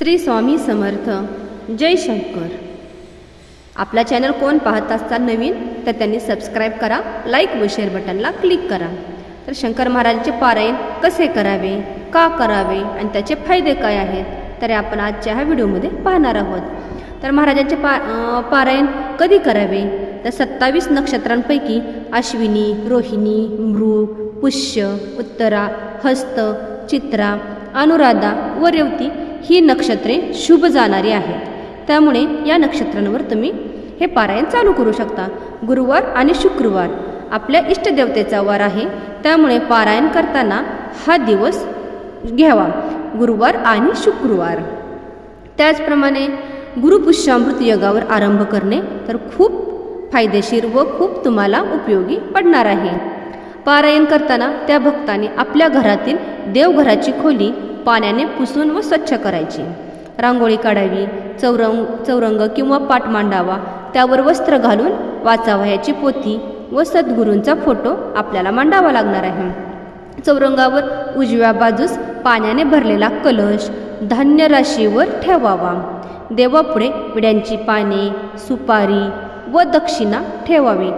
श्री स्वामी समर्थ. जय शंकर. आपला चॅनल कोण पाहत असता नवीन तर त्यांनी सबस्क्राईब करा लाईक व शेअर बटनला क्लिक करा. तर शंकर महाराजांचे पारायण कसे करावे का करावे आणि त्याचे फायदे काय आहेत तर आपण आजच्या ह्या व्हिडिओमध्ये पाहणार आहोत. तर महाराजांचे पा पारायण कधी करावे? तर सत्तावीस नक्षत्रांपैकी अश्विनी रोहिणी मृग पुष्य उत्तरा हस्त चित्रा अनुराधा व रेवती ही नक्षत्रे शुभ जाणारी आहेत. त्यामुळे या नक्षत्रांवर तुम्ही हे पारायण चालू करू शकता. गुरुवार आणि शुक्रवार आपल्या इष्टदेवतेचा वार आहे. त्यामुळे पारायण करताना हा दिवस घ्यावा. गुरुवार आणि शुक्रवार. त्याचप्रमाणे गुरुपुष्यामृत योगावर आरंभ करणे तर खूप फायदेशीर व खूप तुम्हाला उपयोगी पडणार आहे. पारायण करताना त्या भक्ताने आपल्या घरातील देवघराची खोली पाण्याने पुसून व स्वच्छ करायची. रांगोळी काढावी चौरंग चौरंग किंवा पाट मांडावा त्यावर वस्त्र घालून वाचावयाची पोथी व सद्गुरूंचा फोटो आपल्याला मांडावा लागणार आहे. चौरंगावर उजव्या बाजूस पाण्याने भरलेला कलश धान्य राशीवर ठेवावा. देवापुढे विड्यांची पाने सुपारी व दक्षिणा ठेवावी.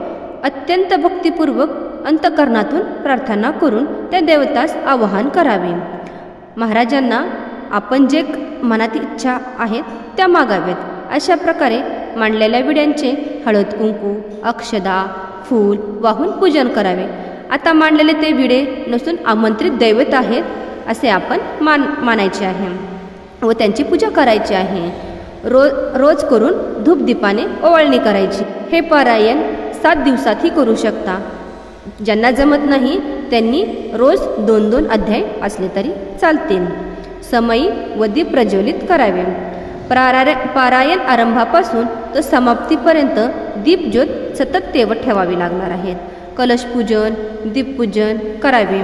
अत्यंत भक्तिपूर्वक अंतकरणातून प्रार्थना करून त्या देवतास आवाहन करावे. महाराजांना आपण जे मनात इच्छा आहेत त्या मागाव्यात अशा प्रकारे मांडलेल्या विड्यांचे हळद कुंकू अक्षदा फूल वाहून पूजन करावे. आता मांडलेले ते विडे नसून आमंत्रित दैवत आहेत असे आपण मान मानायचे आहे व त्यांची पूजा करायची आहे. रोज रोज करून धूपदीपाने ओवाळणी करायची. हे पारायण सात दिवसातही करू शकता. ज्यांना जमत नाही त्यांनी रोज दोन दोन अध्याय असले तरी चालतील. समयी व दीप प्रज्वलित करावे. प्रारा पारायण आरंभापासून तर समाप्तीपर्यंत दीपज्योत सतत तेवत ठेवावी लागणार आहेत. कलशपूजन दीपपूजन करावे.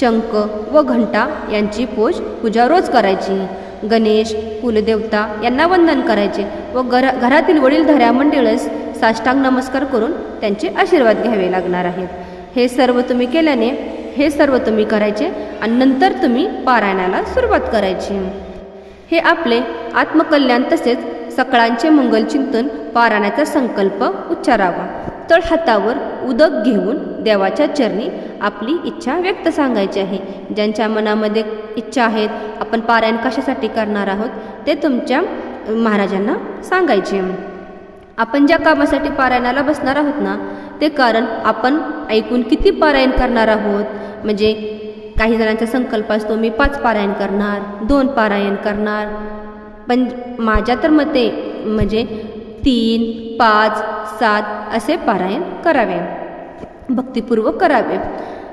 शंख व घंटा यांची पोज पूजा रोज करायची. गणेश कुलदेवता यांना वंदन करायचे व घरा घरातील वडीलधाऱ्या मंडळीस साष्टांग नमस्कार करून त्यांचे आशीर्वाद घ्यावे लागणार आहेत. हे सर्व तुम्ही केल्याने हे सर्व तुम्ही करायचे आणि नंतर तुम्ही पारायणाला सुरुवात करायची. हे आपले आत्मकल्याण तसेच सकाळांचे मंगलचिंतन पारायणाचा संकल्प उच्चारावा. तळ हातावर उदक घेऊन देवाच्या चरणी आपली इच्छा व्यक्त सांगायची आहे. ज्यांच्या मनामध्ये इच्छा आहेत आपण पारायण कशासाठी करणार आहोत ते तुमच्या महाराजांना सांगायचे. आपण ज्या कामासाठी पारायणाला बसणार आहोत ना ते कारण आपण ऐकून किती पारायण करणार आहोत. म्हणजे काही जणांचा संकल्प असतो मी पाच पारायण करणार दोन पारायण करणार. पण माझ्या तर मते म्हणजे तीन पाच सात असे पारायण करावे. भक्तिपूर्वक करावे.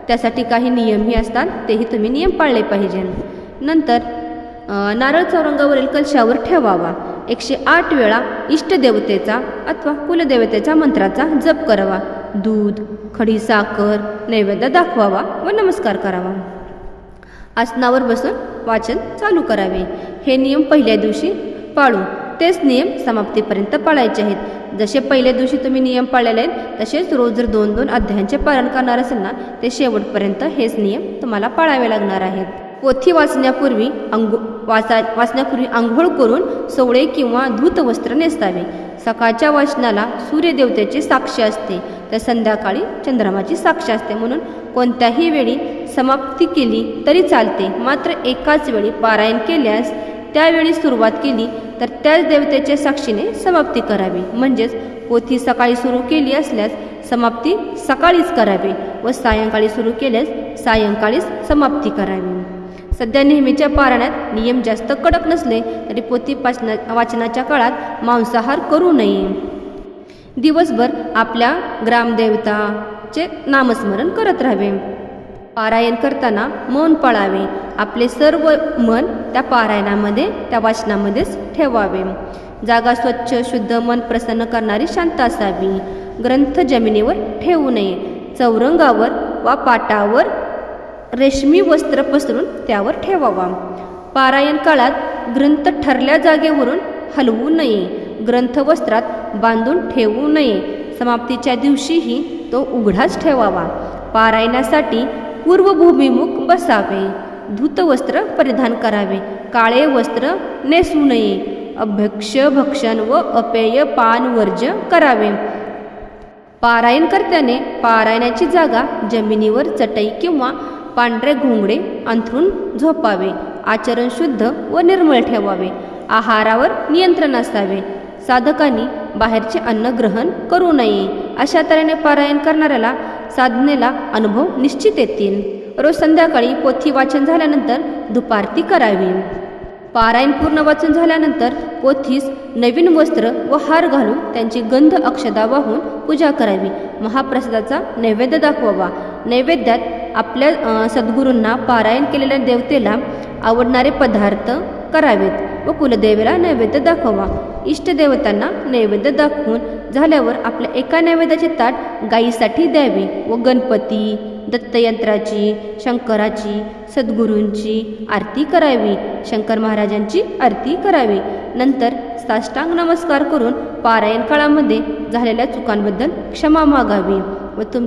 त्यासाठी काही नियमही असतात तेही तुम्ही नियम पाळले पाहिजे. नंतर नारळ चौरंगावरील कलशावर ठेवावा. एकशे आठ वेळा इष्टदेवतेचा अथवा कुलदेवतेच्या मंत्राचा जप करावा. दूध खडी साखर नैवेद्य दाखवावा व नमस्कार करावा. आसनावर बसून वाचन चालू करावे. हे नियम पहिल्या दिवशी पाळू तेच नियम समाप्तीपर्यंत पाळायचे आहेत. जसे पहिल्या दिवशी तुम्ही नियम पाळलेले आहेत तसेच रोज जर दोन दोन अध्यायांचे पालन करणार असेल ना ते शेवटपर्यंत हेच नियम तुम्हाला पाळावे लागणार आहेत. पोथी वाचण्यापूर्वी अंघो वाचा वाचण्यापूर्वी आंघोळ करून सोवळे किंवा धूत वस्त्र नेसावे. सकाळच्या वाचनाला सूर्यदेवतेची साक्ष असते तर संध्याकाळी चंद्रमाची साक्ष असते. म्हणून कोणत्याही वेळी समाप्ती केली तरी चालते. मात्र एकाच वेळी पारायण केल्यास त्यावेळी सुरुवात केली तर त्याच देवतेच्या साक्षीने समाप्ती करावी. म्हणजेच पोथी सकाळी सुरू केली असल्यास समाप्ती सकाळीच करावी व सायंकाळी सुरू केल्यास सायंकाळीच समाप्ती करावी. सध्या नेहमीच्या पारायणात नियम जास्त कडक नसले तरी पोथी वाचना वाचनाच्या काळात मांसाहार करू नये. दिवसभर आपल्या ग्रामदेवताचे नामस्मरण करत राहावे. पारायण करताना मौन पाळावे. आपले सर्व मन त्या पारायणामध्ये त्या वाचनामध्येच ठेवावे. जागा स्वच्छ शुद्ध मन प्रसन्न करणारी शांत असावी. ग्रंथ जमिनीवर ठेवू नये. चौरंगावर वा पाटावर रेशमी वस्त्र पसरून त्यावर ठेवावा. पारायण काळात ग्रंथ ठरल्या जागेवरून हलवू नये. ग्रंथ वस्त्रात बांधून ठेवू नये. समाप्तीच्या दिवशीही तो उघडाच ठेवावा. पारायणासाठी पूर्वभूमीमुख बसावे. धूतवस्त्र परिधान करावे. काळे वस्त्र नेसू नये. अभक्ष भक्षण व अपेय पान वर्ज करावे. पारायणकर्त्याने पारायणाची जागा जमिनीवर चटई किंवा पांढरे घोंगडे अंथरून झोपावे आचरण शुद्ध व निर्मळ ठेवावे. आहारावर नियंत्रण असावे. साधकांनी बाहेरचे अन्न ग्रहण करू नये. अशा तऱ्हेने पारायण करणाऱ्याला साधनेला अनुभव निश्चित येतील. रोज संध्याकाळी पोथी वाचन झाल्यानंतर दुपारती करावी. पारायण पूर्ण वाचन झाल्यानंतर पोथीस नवीन वस्त्र व हार घालून त्यांची गंध अक्षदा वाहून पूजा करावी. महाप्रसादाचा नैवेद्य दाखवावा. नैवेद्यात आपल्या सद्गुरूंना पारायण केलेल्या देवतेला आवडणारे पदार्थ करावेत व कुलदेवेला नैवेद्य दाखवा. इष्टदेवतांना नैवेद्य दाखवून झाल्यावर आपल्या एका नैवेद्याचे ताट गायीसाठी द्यावे व गणपती दत्तयंत्राची शंकराची सद्गुरूंची आरती करावी शंकर महाराजांची आरती करावी. नंतर साष्टांग नमस्कार करून पारायण काळामध्ये झालेल्या चुकांबद्दल क्षमा मागावी व तुम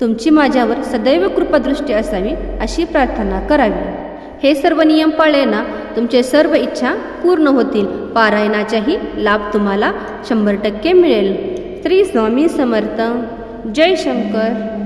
तुमची माझ्यावर सदैव कृपादृष्टी असावी अशी प्रार्थना करावी. हे सर्व नियम पाळले ना तुमचे सर्व इच्छा पूर्ण होतील. पारायणाचाही लाभ तुम्हाला शंभर टक्के मिळेल. श्री स्वामी समर्थ. जय शंकर.